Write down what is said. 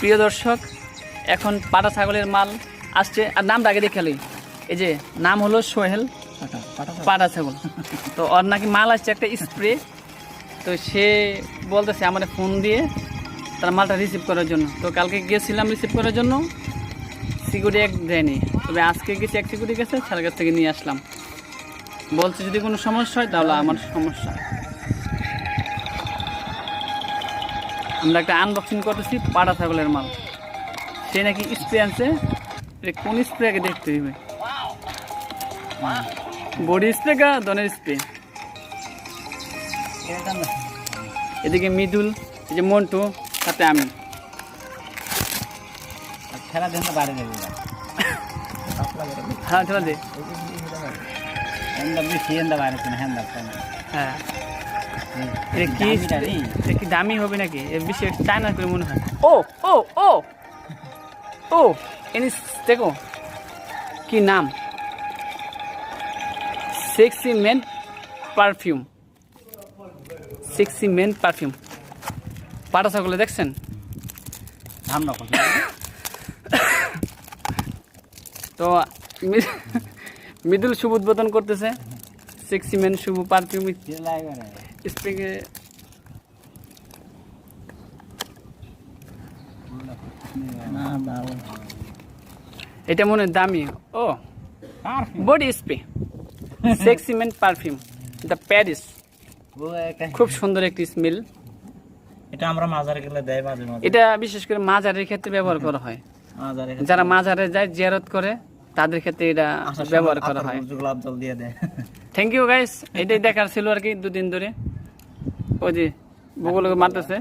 প্রিয় দর্শক এখন পাটা ছাগলের মাল আসছে। আর নামটা আগে দেখালি এই যে নাম হলো সোহেল পাটা ছাগল। তো ওর নাকি মাল আসছে একটা স্প্রে। তো সে বলতেছে আমার ফোন দিয়ে তার মালটা রিসিভ করার জন্য। তো কালকে গিয়েছিলাম রিসিভ করার জন্য। সিকিউরিটি এক দেয়নি। তবে আজকে গেছি এক সিকিউরিটি গেছে তার কাছ থেকে নিয়ে আসলাম। বলছে যদি কোনো সমস্যা হয় তাহলে আমার সমস্যা আমরা একটা আনবক্সিং করতেছি পাটা ছাগলের মাল সে নাকি স্প্রে আনছে কোন স্প্রে আগে দেখতে হবে বডি স্প্রে গা দনের স্প্রে এদিকে মৃদুল এই যে মন্টু সাথে আমি খেলা দেন না বাইরে যাবে হ্যাঁ চলে দে। হ্যাঁ এটা কি এটা কি দামি হবে নাকি? এর বেশি চায়না করে মনে হয়। ও ও ও ও এনিস দেখো কি নাম? Sexy men perfume sexy men perfume পাটা ছাগলে দেখছেন? ধাম নকল। তো মৃদুল শুভ উদ্বোধন করতেছে। সেক্সি মেন শুভ পারফিউম দিয়ে লাগবে রে। স্প্রে না, বাবু। এটা মনে দামি। ও। Body spray sexy men perfume the Paris খুব সুন্দর একটি স্মেল এটা আমরা মাজারে গেলে দেয় মাঝে মাঝে। এটা বিশেষ করে মাজারের ক্ষেত্রে ব্যবহার করা হয়। যারা মাজারে যায় জিয়ারত করে তাদের ক্ষেত্রে এটা সময় ব্যবহার করা হয়। গোলাপ জল দিয়ে দেয়। থ্যাংক ইউ গাইস এটাই দেখার ছিল আর কি দুদিন ধরে। ওই যে বগুলোকে মারতেছে।